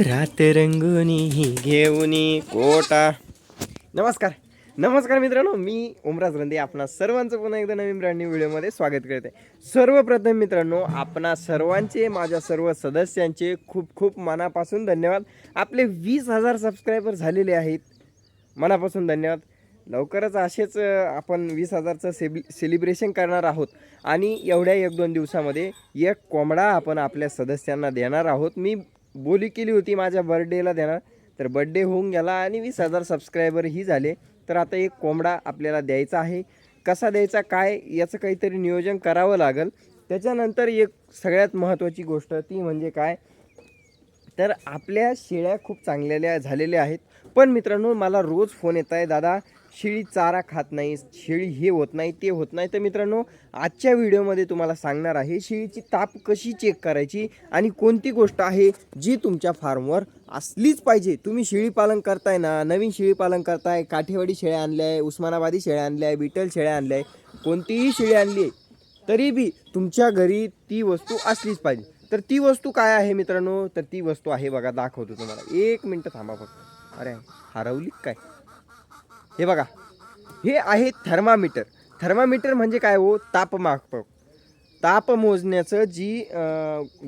रात रंगुनी घेऊनी कोटा. नमस्कार. नमस्कार मित्रांनो मी ओमराज रंदे. आपणा सर्वांचं पुन्हा एकदा नवीन ब्रँड न्यू व्हिडिओमध्ये स्वागत करते. सर्वप्रथम मित्रांनो आपणा सर्वांचे माझ्या सर्व सदस्यांचे खूप खूप मनापासून धन्यवाद. आपले वीस हजार सबस्क्रायबर झालेले आहेत. मनापासून धन्यवाद. लवकरच असेच आपण वीस हजारचं सेबि सेलिब्रेशन करणार आहोत. आणि एवढ्या एक दोन दिवसामध्ये एक कोंबडा आपण आपल्या सदस्यांना देणार आहोत. मी बोली केली होती माझ्या बर्थडेला देणार तर बड्डे होऊन गेला आणि वीस हजार सबस्क्रायबरही झाले. तर आता एक कोंबडा आपल्याला द्यायचा आहे. कसा द्यायचा काय याचं काहीतरी नियोजन करावं लागेल. त्याच्यानंतर एक सगळ्यात महत्त्वाची गोष्ट ती म्हणजे काय? तर आपल्या शेळ्या खूप चांगलेल्या झालेल्या आहेत. पण मित्रांनो मला रोज फोन येत आहे. दादा शेळी चारा खात नाही शेळी हे होत नाही ते होत नाही. तर मित्रांनो आजच्या व्हिडिओमध्ये तुम्हाला सांगणार आहे शेळीची ताप कशी चेक करायची आणि कोणती गोष्ट आहे जी तुमच्या फार्मवर असलीच पाहिजे. तुम्ही शेळी पालन करताय ना नवीन शेळी पालन करताय काठेवाडी शेळ्या आणल्या आहे उस्मानाबादी शेळ्या आणल्या आहे बिटल शेळ्या आणल्या आहे कोणतीही शेळी आणली आहे तरी बी तुमच्या घरी ती वस्तू असलीच पाहिजे. तर ती वस्तू काय आहे मित्रांनो? तर ती वस्तू आहे बघा दाखवतो तुम्हाला. एक मिनटं थांबा फक्त. अरे हरवली काय? हे बघा. हे आहे थर्मामीटर. थर्मामीटर म्हणजे काय हो? तापमापक. ताप मोजण्याचं जी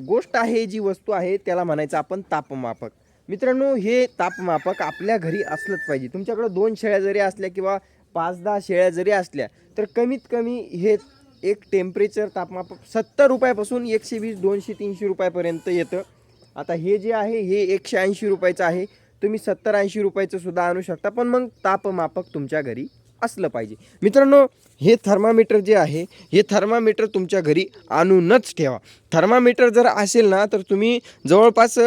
गोष्ट आहे जी वस्तू आहे त्याला म्हणायचं आपण तापमापक. मित्रांनो हे तापमापक आपल्या घरी असलंच पाहिजे. तुमच्याकडं दोन शेळ्या जरी असल्या किंवा पाच दहा शेळ्या जरी असल्या तर कमीत कमी हे एक टेम्परेचर तापमापक सत्तर रुपयापासून एकशे वीस दोनशे तीनशे रुपयापर्यंत येतं. आता हे जे आहे हे एकशे ऐंशी रुपयाचं आहे. तुम्ही सत्तर ऐंशी रुपयाचं सुद्धा आणू शकता पण मग तापमापक तुमच्या घरी असलं पाहिजे. मित्रांनो हे थर्मामीटर जे आहे हे थर्मामीटर तुमच्या घरी आणूनच ठेवा. थर्मामीटर जर असेल ना तर तुम्ही जवळपास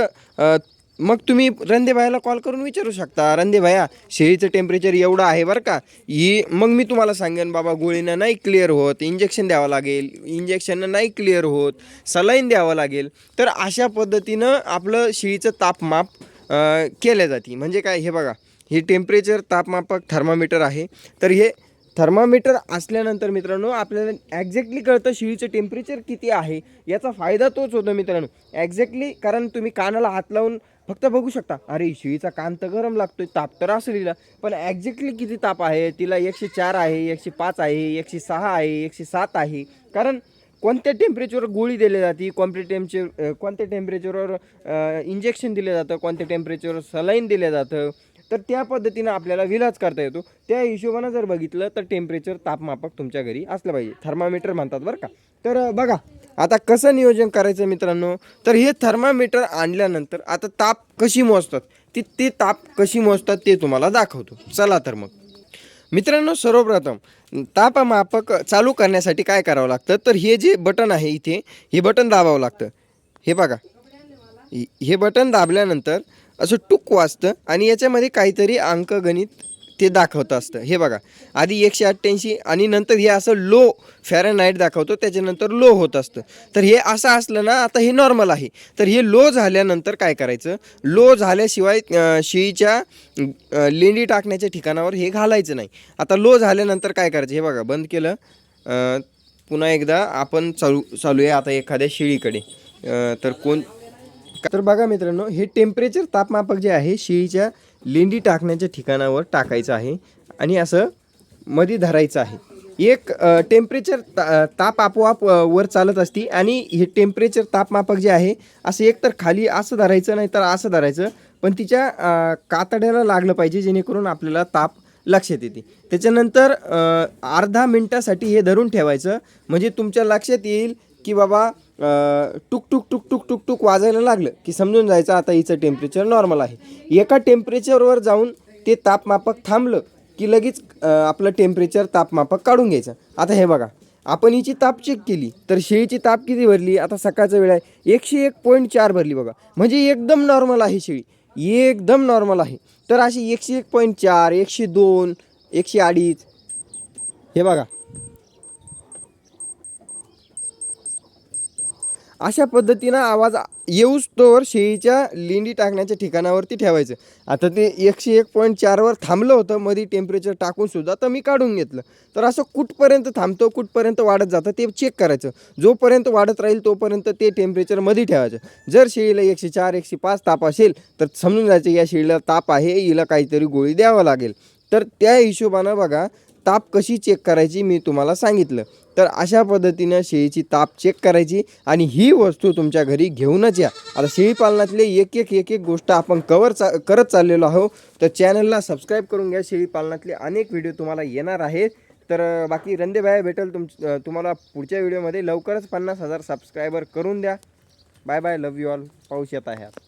मग तुम्ही रंदेभाईला कॉल करून विचारू शकता. रंदेभाया शेळीचं टेम्परेचर एवढं आहे बरं का? ही मग मी तुम्हाला सांगेन बाबा गोळीनं नाही क्लिअर होत इंजेक्शन द्यावं लागेल. इंजेक्शननं नाही क्लिअर होत सलाईन द्यावं लागेल. तर अशा पद्धतीनं आपलं शेळीचं तापमाप केल्या जाते. म्हणजे काय? हे बघा. हे टेम्परेचर तापमापक थर्मामीटर आहे. तर हे थर्मामीटर असल्यानंतर मित्रांनो आपल्याला ॲक्झॅक्टली कळतं शिळीचं टेम्परेचर किती आहे. याचा फायदा तोच होतो मित्रांनो. ॲक्झॅक्टली कारण तुम्ही कानाला हात लावून फक्त बघू शकता. अरे शिळीचा कान तर गरम लागतो आहे ताप तर असं तिला पण ॲक्झॅक्टली किती ताप आहे? तिला एकशे चार आहे एकशे पाच आहे एकशे सहा आहे एकशे सात आहे. कारण कोणत्या टेम्परेचरवर गोळी दिली जाते? कोणत्या टेम्परेचर कोणत्या टेम्परेचरवर इंजेक्शन दिलं जातं? कोणत्या टेम्परेचरवर सलाईन दिलं जातं? तर त्या पद्धतीनं आपल्याला विलाज करता येतो. त्या हिशोबानं जर बघितलं तर टेम्परेचर तापमापक तुमच्या घरी असलं पाहिजे. थर्मामीटर म्हणतात बरं का. तर बघा आता कसं नियोजन करायचं मित्रांनो? तर हे थर्मामीटर आणल्यानंतर आता ताप कशी मोजतात? ती ते ताप कशी मोजतात ते तुम्हाला दाखवतो. चला तर मग. मित्रांनो सर्वप्रथम तापमापक चालू करण्यासाठी काय करावं लागतं? तर हे जे बटन आहे इथे हे बटन दाबावं लागतं. हे बघा. हे- बटन दाबल्यानंतर असं टुक वाजतं आणि याच्यामध्ये काहीतरी अंकगणित ते दाखवतं असतं. हे बघा आधी एकशे अठ्ठ्याऐंशी आणि नंतर हे असं लो फॅरनाईट दाखवतो त्याच्यानंतर लो होत असतं. तर हे असं असलं ना आता हे नॉर्मल आहे. तर हे लो झाल्यानंतर काय करायचं? लो झाल्याशिवाय शिळीच्या लेंडी टाकण्याच्या ठिकाणावर हे घालायचं नाही. आता लो झाल्यानंतर काय करायचं? हे बघा बंद केलं. पुन्हा एकदा आपण चालू चालू आहे आता एखाद्या शिळीकडे. तर कोण तर बघा मित्रांनो हे टेम्परेचर तापमापक जे आहे शिळीच्या लेंडी टाकण्याच्या ठिकाणावर टाकायचं आहे आणि असं मध्ये धरायचं आहे. एक टेम्परेचर ता ताप आपोआप वर चालत असते आणि हे टेम्परेचर तापमापक जे आहे असं एकतर खाली असं धरायचं नाही तर असं धरायचं पण तिच्या कातड्याला लागलं पाहिजे जेणेकरून आपल्याला ताप लक्षात येते. त्याच्यानंतर अर्धा मिनटासाठी हे धरून ठेवायचं. म्हणजे तुमच्या लक्षात येईल की बाबा टुक टुक टुक टुक टुक टुक वाजायला लागलं की समजून जायचं आता हिचं टेम्परेचर नॉर्मल आहे. एका टेम्परेचरवर जाऊन ते तापमापक थांबलं की लगेच आपलं टेम्परेचर तापमापक काढून घ्यायचं. आता हे बघा आपण हिची ताप चेक केली तर शेळीची ताप किती भरली? आता सकाळचा वेळ आहे. एकशे एक पॉईंट चार भरली बघा. म्हणजे एकदम नॉर्मल आहे शेळी. एकदम नॉर्मल आहे. तर अशी एकशे एक पॉईंट चार एकशे दोन एकशे अडीच हे बघा. अशा पद्धतीनं आवाज येऊच तोवर शेळीच्या लेंडी टाकण्याच्या ठिकाणावरती ठेवायचं. आता ते एकशे एक पॉईंट चारवर थांबलं होतं मध्ये टेम्परेचर टाकूनसुद्धा तर मी काढून घेतलं. तर असं कुठपर्यंत थांबतो कुठपर्यंत वाढत जातं ते चेक करायचं. जोपर्यंत वाढत राहील तोपर्यंत ते टेम्परेचरमध्ये ठेवायचं. जर शेळीला एकशे चार एकशे पाच ताप असेल तर समजून जायचं या शेळीला ताप आहे हिला काहीतरी गोळी द्यावं लागेल. तर त्या हिशोबानं बघा ताप कशी चेक करायची मी तुम्हाला सांगितलं. तर अशा पद्धतीनं शेळीची ताप चेक करायची आणि ही वस्तू तुमच्या घरी घेऊनच या. आता शेळी पालनातले एक एक एक एक गोष्ट आपण कवर चा करत चाललेलो आहोत. तर चॅनलला सबस्क्राईब करून घ्या. शेळी पालनातले अनेक व्हिडिओ तुम्हाला येणार आहेत. तर बाकी रंदे भाया भेटेल तुम तुम्हाला पुढच्या व्हिडिओमध्ये लवकरच पन्नास हजार सबस्क्रायबर करून द्या. Bye bye love you all पाऊस येत आहे आता.